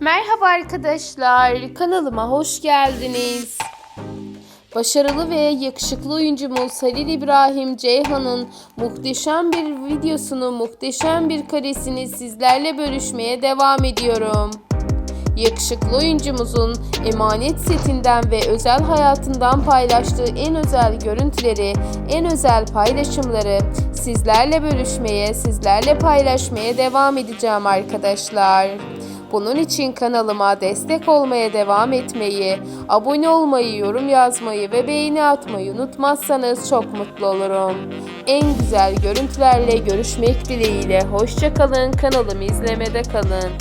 Merhaba arkadaşlar, kanalıma hoş geldiniz. Başarılı ve yakışıklı oyuncumuz Halil İbrahim Ceyhan'ın muhteşem bir videosunu, muhteşem bir karesini sizlerle bölüşmeye devam ediyorum. Yakışıklı oyuncumuzun emanet setinden ve özel hayatından paylaştığı en özel görüntüleri, en özel paylaşımları sizlerle bölüşmeye, sizlerle paylaşmaya devam edeceğim arkadaşlar. Bunun için kanalıma destek olmaya devam etmeyi, abone olmayı, yorum yazmayı ve beğeni atmayı unutmazsanız çok mutlu olurum. En güzel görüntülerle görüşmek dileğiyle. Hoşçakalın, kanalımı izlemede kalın.